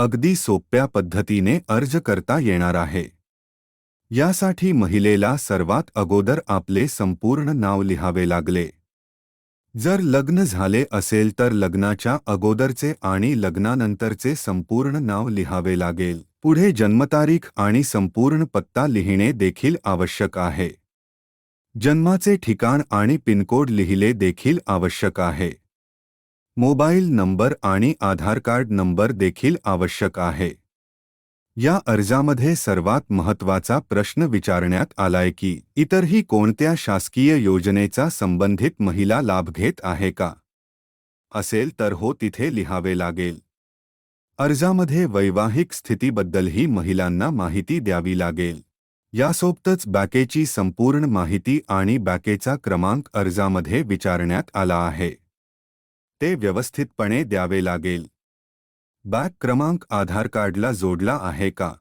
अगदी सोप्या पद्धतीने अर्ज करता येणार आहे. यासाठी महिलेला सर्वात अगोदर आपले संपूर्ण नाव लिहावे लागले. जर लग्न झाले असेल तर लग्नाच्या अगोदरचे आणि लग्नानंतरचे संपूर्ण नाव लिहावे लागेल. पुढे जन्मतारीख आणि संपूर्ण पत्ता लिहिणे देखील आवश्यक आहे. जन्माचे ठिकाण आणि पिनकोड लिहिले देखील आवश्यक आहे. मोबाईल नंबर आणि आधार कार्ड नंबर देखील आवश्यक आहे. या अर्जामध्ये सर्वात महत्त्वाचा प्रश्न विचारण्यात आलाय की इतरही कोणत्या शासकीय योजनेचा संबंधित महिला लाभ घेत आहे का? असेल तर हो तिथे लिहावे लागेल. अर्जामध्ये वैवाहिक स्थितीबद्दलही महिलांना माहिती द्यावी लागेल. यासोबतच बॅकेची संपूर्ण माहिती आणि बॅकेचा क्रमांक अर्जामध्ये विचारण्यात आला आहे. ते व्यवस्थितपणे द्यावे लागेल. बँक क्रमांक आधार कार्डला जोडला आहे का?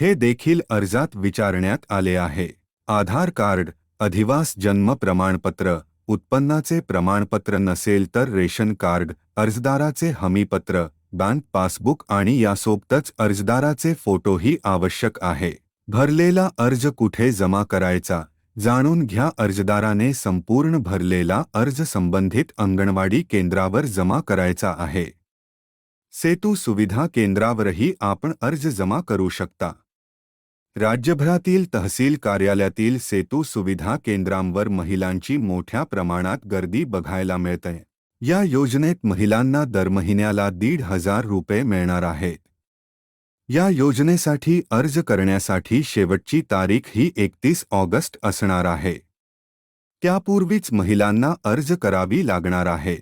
हे देखील अर्जात विचारण्यात आले आहे. आधार कार्ड अधिवास जन्म प्रमाणपत्र उत्पन्नाचे प्रमाणपत्र नसेल तर रेशन कार्ड अर्जदाराचे हमीपत्र बँक पासबुक आणि यासोबतच अर्जदाराचे फोटोही आवश्यक आहे. भरलेला अर्ज कुठे जमा करायचा? जाणून घ्या अर्जदाराने संपूर्ण भरलेला अर्ज संबंधित अंगणवाडी केंद्रावर जमा करायचा आहे. सेतू सुविधा केंद्रावरही आपण अर्ज जमा करू शकता. राज्यभरातील तहसील कार्यालयातील सेतू सुविधा केंद्रांवर महिलांची मोठ्या प्रमाणात गर्दी बघायला मिळते. या योजनेत महिलांना दर महिन्याला दीड हजार रुपये मिळणार आहेत. या योजनेसाठी अर्ज करण्यासाठी शेवटची तारीख ही एकतीस ऑगस्ट असणार आहे. त्यापूर्वीच महिलांना अर्ज करावी लागणार आहे.